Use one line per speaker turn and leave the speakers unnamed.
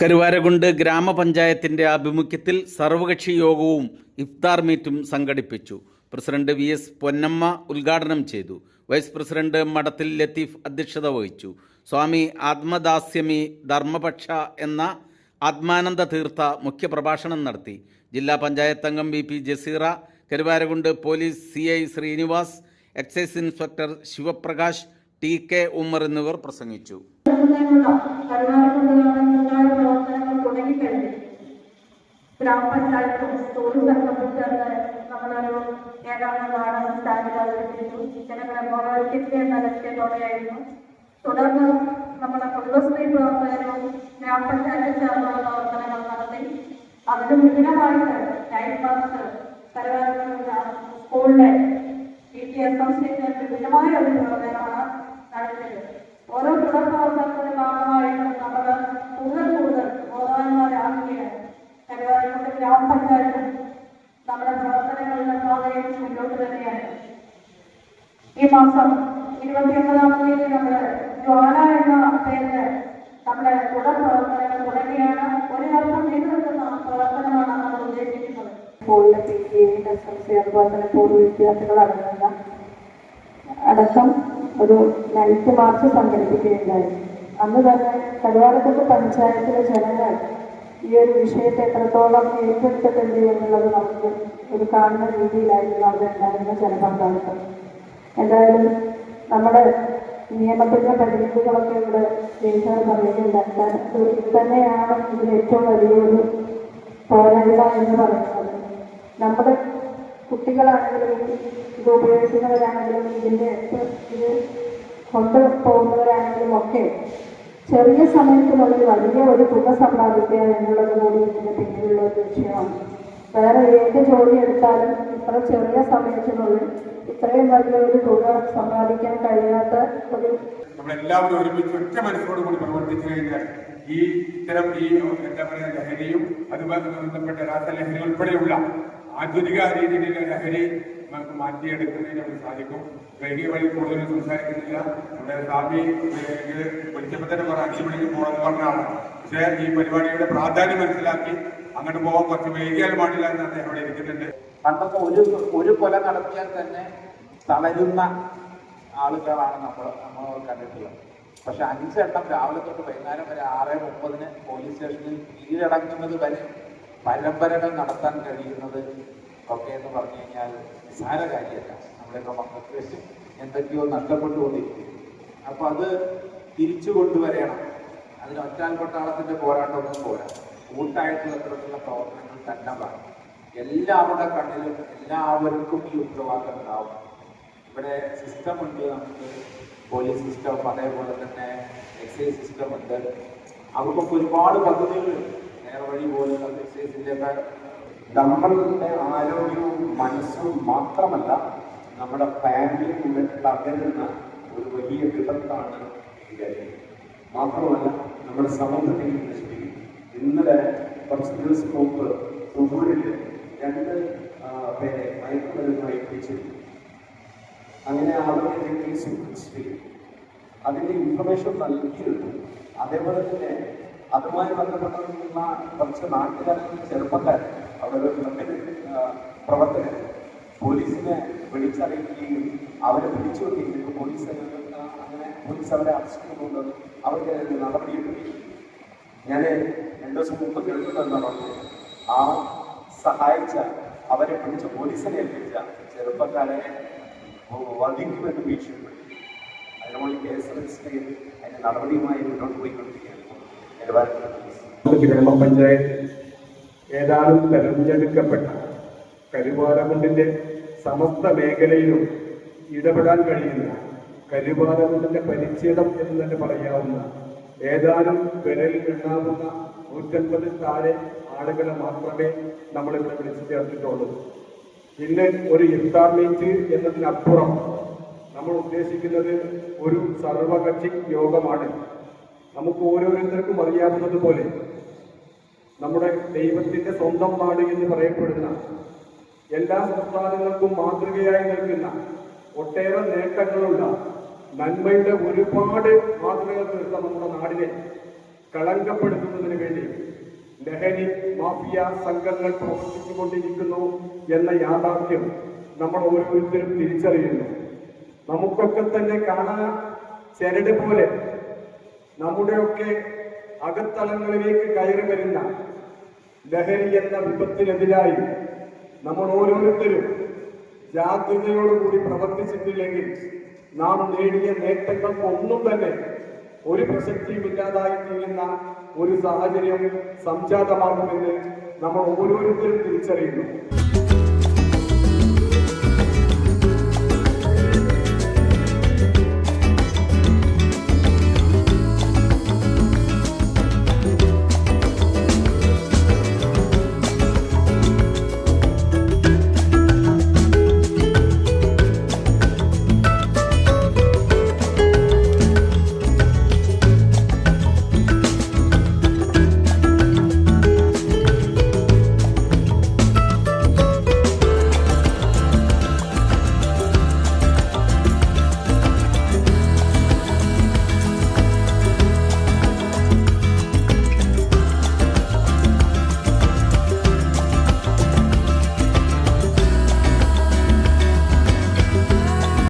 കരുവാരകുണ്ട് ഗ്രാമപഞ്ചായത്തിന്റെ ആഭിമുഖ്യത്തിൽ സർവകക്ഷി യോഗവും ഇഫ്താർ മീറ്റും സംഘടിപ്പിച്ചു. പ്രസിഡന്റ് വി എസ് പൊന്നമ്മ ഉദ്ഘാടനം ചെയ്തു. വൈസ് പ്രസിഡന്റ് മഠത്തിൽ ലത്തീഫ് അധ്യക്ഷത വഹിച്ചു. സ്വാമി ആത്മദാസ്യമി ധർമ്മപക്ഷ എന്ന ആത്മാനന്ദ തീർത്ഥ മുഖ്യപ്രഭാഷണം നടത്തി. ജില്ലാ പഞ്ചായത്ത് അംഗം V P Jaseera Karuvarakundu police C I Srinivas excise inspector Sivaprakash T K Ummer എന്നിവർ പ്രസംഗിച്ചു.
ഗ്രാമപഞ്ചായത്തും ടൂറിസം സംബന്ധിച്ച് നമ്മളൊരു ഏകാംഗ നാടകം സ്റ്റാൻഡിൽ അവതരിപ്പിച്ചു. ജനങ്ങളെ ബോധവൽക്കരിക്കുക എന്ന ലക്ഷ്യത്തോടെയായിരുന്നു തുടർന്ന് നമ്മുടെ കുടുംബശ്രീ പ്രവർത്തകരും ഗ്രാമപഞ്ചായത്ത് ചേർന്നുള്ള പ്രവർത്തനങ്ങൾ നടത്തി. അതിന് നൈറ്റ് മാർച്ച് കരുവാരക്കുണ്ട് സ്കൂളിലെ പി ടി വിപുലമായ ഒരു പ്രവർത്തനമാണ് നടത്തിയത്. ഓരോ തുടർ പ്രവർത്തനത്തിന്റെ ഭാഗമായിട്ടും നമ്മൾ കൂടുതൽ കൂടുതൽ ബോധവാന്മാരാകുകയാണ് കരുവാരക്കുണ്ട് ഗ്രാമപഞ്ചായത്തും നമ്മുടെ പ്രവർത്തനങ്ങളുടെ പാതയിൽ മുന്നോട്ട് തന്നെയാണ്. ഈ മാസം ഇരുപത്തിയൊമ്പതാം തീയതി നമ്മൾ ജ്വാല എന്ന പേരിൽ നമ്മുടെ തുടർ പ്രവർത്തനങ്ങൾ തുടങ്ങിയാണ്. ഒരു വർഷം പ്രവർത്തനമാണ് നമ്മൾ ഉദ്ദേശിക്കുന്നത്. അതുപോലെ തന്നെ പൂർവ വിദ്യാർത്ഥികൾ അടങ്ങുന്ന അടക്കം ഒരു നൈറ്റ് മാർച്ച് സംഘടിപ്പിക്കുകയുണ്ടായി. അന്ന് തന്നെ കരുവാരക്കുണ്ട് പഞ്ചായത്തിലെ ജനങ്ങൾ ഈ ഒരു വിഷയത്തെ എത്രത്തോളം ഏറ്റെടുത്തിട്ടുണ്ട് എന്നുള്ളത് നമുക്ക് ഒരു കാണുന്ന രീതിയിലായിരുന്നു അവിടെ ഉണ്ടായിരുന്ന ജനപങ്കാളിത്തം എന്തായാലും നമ്മുടെ നിയമത്തിന്റെ പരിമിതികളൊക്കെ ഇവിടെ ജയിച്ചാൽ പറയുന്നുണ്ട് തന്നെയാണ് ഇതിൽ ഏറ്റവും വലിയൊരു പോരായ്മ എന്ന് പറയുന്നത്. നമ്മുടെ കുട്ടികളാണെങ്കിലും ഇത് ഉപയോഗിക്കുന്നവരാണെങ്കിലും ഇതിന്റെ ഇത് കൊണ്ടുപോകുന്നവരാണെങ്കിലും ഒക്കെ ചെറിയ സമയത്ത് സമയത്തിനുള്ളിൽ വലിയ ഒരു തുക സമ്പാദിക്കുക എന്നുള്ളത് കൂടി ഇതിന് പിന്നിലുള്ള ഒരു വിഷയമാണ്. വേറെ ഏത് ജോലി എടുത്താലും ഇത്ര ചെറിയ സമയത്തിനുള്ളിൽ ഇത്രയും വലിയൊരു തുക സമ്പാദിക്കാൻ കഴിയാത്ത ഒരു
നമ്മളെല്ലാവരും ഒരുമിച്ച് ഒറ്റ മനസ്സോട് കൂടി പ്രവർത്തിച്ചു കഴിഞ്ഞാൽ ഈ ഇത്തരം ഈ എന്താ പറയുക ലഹരിയും അതുമായി ബന്ധപ്പെട്ട രാസലഹരി ഉൾപ്പെടെയുള്ള ആധുനിക രീതിയിലുള്ള ലഹരി നമുക്ക് മാറ്റിയെടുക്കുന്നതിന് നമുക്ക് സാധിക്കും. വൈകിയ വഴി കൂടുതൽ സംസാരിക്കുന്നില്ല. നമ്മുടെ സ്വാമി വിളിച്ചപ്പോൾ തന്നെ പറഞ്ഞ അഞ്ചു മണിക്ക് പോകണമെന്ന് പറഞ്ഞാണ് പക്ഷേ ഈ പരിപാടിയുടെ പ്രാധാന്യം മനസ്സിലാക്കി അങ്ങോട്ട് പോകാൻ കുറച്ച് വൈകിയാൽ പാടില്ല എന്ന് അദ്ദേഹം ഇവിടെ ഇരിക്കുന്നുണ്ട്.
പണ്ടൊക്കെ ഒരു ഒരു കൊല നടത്തിയാൽ തന്നെ തളരുന്ന ആളുകളാണ് നമ്മൾ നമ്മൾ കണ്ടിട്ടുള്ളത്. പക്ഷെ അഞ്ചെണ്ണം രാവിലെ തൊട്ട് വൈകുന്നേരം വരെ ആറ് മുപ്പതിന് പോലീസ് സ്റ്റേഷനിൽ കീഴടങ്ങുന്നത് വരെ പരമ്പരകൾ നടത്താൻ കഴിയുന്നത് ഒക്കെ എന്ന് പറഞ്ഞു കഴിഞ്ഞാൽ നിസാര കാര്യമല്ല നമ്മുടെയൊക്കെ മക്കൾക്ക് എന്തൊക്കെയോ നഷ്ടപ്പെട്ടുകൊണ്ടിരിക്കും അപ്പോൾ അത് തിരിച്ചു കൊണ്ടുവരണം. അതിന് ഒറ്റാൽ പട്ടാളത്തിന്റെ പോരാട്ടമൊന്നും പോരാ. കൂട്ടായിട്ടുള്ള തരത്തിലുള്ള പ്രവർത്തനങ്ങൾ തന്നെ വേണം. എല്ലാവരുടെ കണ്ണിലും എല്ലാവർക്കും ഈ ഉത്തരവാദിത്തം ഉണ്ടാവും. ഇവിടെ സിസ്റ്റം ഉണ്ട് നമുക്ക്. പോലീസ് സിസ്റ്റം അതേപോലെ തന്നെ എക്സൈസ് സിസ്റ്റം ഉണ്ട്. അവർക്കൊക്കെ ഒരുപാട് പദ്ധതികളുണ്ട്. നേർവഴി പോലുള്ള എക്സൈസിന്റെ ഒക്കെ
നമ്മളുടെ ആരോഗ്യവും മനസ്സും മാത്രമല്ല നമ്മുടെ ഫാമിലി കൂടെ തകരുന്ന ഒരു വലിയ വിപത്താണ് മാത്രമല്ല നമ്മുടെ സമൂഹത്തിൽ നശിപ്പിക്കും. ഇന്നലെ കുറച്ച് ദിവസം മുമ്പ് തുമ്പൂരിൽ രണ്ട് പേരെ മയക്കുമരുന്നുമായി പിടിച്ചിരുന്നു അങ്ങനെ അവരുടെ കേസ് അതിന്റെ ഇൻഫർമേഷൻ നൽകിയിരുന്നു അതേപോലെ തന്നെ അതുമായി ബന്ധപ്പെട്ടിരുന്ന കുറച്ച് നാട്ടുകാരും ചെറുപ്പക്കാർ ക്ലബിന് പ്രവർത്തകർ പോലീസിനെ വിളിച്ചറിയിക്കുകയും അവരെ പിടിച്ചുകൊണ്ടിരിക്കുന്നു പോലീസ് അങ്ങനെ പോലീസ് അവരെ അറസ്റ്റ് ചെയ്തുകൊണ്ട് അവർക്ക് നടപടിയെടുക്കുകയും ഞാൻ രണ്ടു ദിവസം മുമ്പ് കേൾക്കുന്നെന്നാണ് പറഞ്ഞത്. ആ സഹായിച്ച അവരെ പിടിച്ച പോലീസിനെ ഏൽപ്പിച്ച ചെറുപ്പക്കാരെ വധിക്കുമെന്ന് ഭീഷണിപ്പെടുത്തി. അതിനോട് കേസ് രജിസ്റ്റർ ചെയ്ത് അതിന്റെ നടപടിയുമായി മുന്നോട്ട് പോയിക്കൊണ്ടിരിക്കുകയാണ്. നിലവാരത്തിലുള്ള പോലീസ്.
ഗ്രാമപഞ്ചായത്ത് ഏതാനും തെരഞ്ഞെടുക്കപ്പെട്ട കരുവാരകുണ്ടിന്റെ സമസ്ത മേഖലയിലും ഇടപെടാൻ കഴിയുന്ന കരുവാരകുണ്ടിന്റെ പരിച്ഛേദം എന്ന് തന്നെ പറയാവുന്ന ഏതാനും വിരലിൽ എണ്ണാവുന്ന നൂറ്റൻപതിൽ താഴെ ആളുകളെ മാത്രമേ നമ്മൾ ഇവിടെ വിളിച്ചു ചേർത്തിട്ടുള്ളൂ. ഇന്ന് ഒരു ഇഫ്താർ മീറ്റ് എന്നതിനപ്പുറം നമ്മൾ ഉദ്ദേശിക്കുന്നത് ഒരു സർവകക്ഷി യോഗമാണ്. നമുക്ക് ഓരോരുത്തർക്കും അറിയാവുന്നത് പോലെ നമ്മുടെ ദൈവത്തിന്റെ സ്വന്തം നാട് എന്ന് പറയപ്പെടുന്ന എല്ലാ സംസ്ഥാനങ്ങൾക്കും മാതൃകയായി നിൽക്കുന്ന ഒട്ടേറെ നേട്ടങ്ങളുള്ള നന്മയുടെ ഒരുപാട് മാതൃകകൾ തീർത്ത നമ്മുടെ നാടിനെ കളങ്കപ്പെടുത്തുന്നതിന് വേണ്ടി ലഹരി മാഫിയ സംഘങ്ങൾ പ്രവർത്തിച്ചുകൊണ്ടിരിക്കുന്നു എന്ന യാഥാർത്ഥ്യം നമ്മൾ ഓരോരുത്തരും തിരിച്ചറിയുന്നു. നമുക്കൊക്കെ തന്നെ കാണാൻ ചരട് പോലെ നമ്മുടെയൊക്കെ അകത്തളങ്ങളിലേക്ക് കയറി വരുന്ന ലഹരി എന്ന വിപത്തിനെതിരായി നമ്മൾ ഓരോരുത്തരും ജാഗ്രതയോടുകൂടി പ്രവർത്തിച്ചിട്ടില്ലെങ്കിൽ നാം നേടിയ നേട്ടങ്ങൾക്കൊന്നും തന്നെ ഒരു പ്രസക്തിയും ഇല്ലാതായി തീരുന്ന ഒരു സാഹചര്യം സംജാതമാകുമെന്ന് നമ്മൾ ഓരോരുത്തരും തിരിച്ചറിയുന്നു.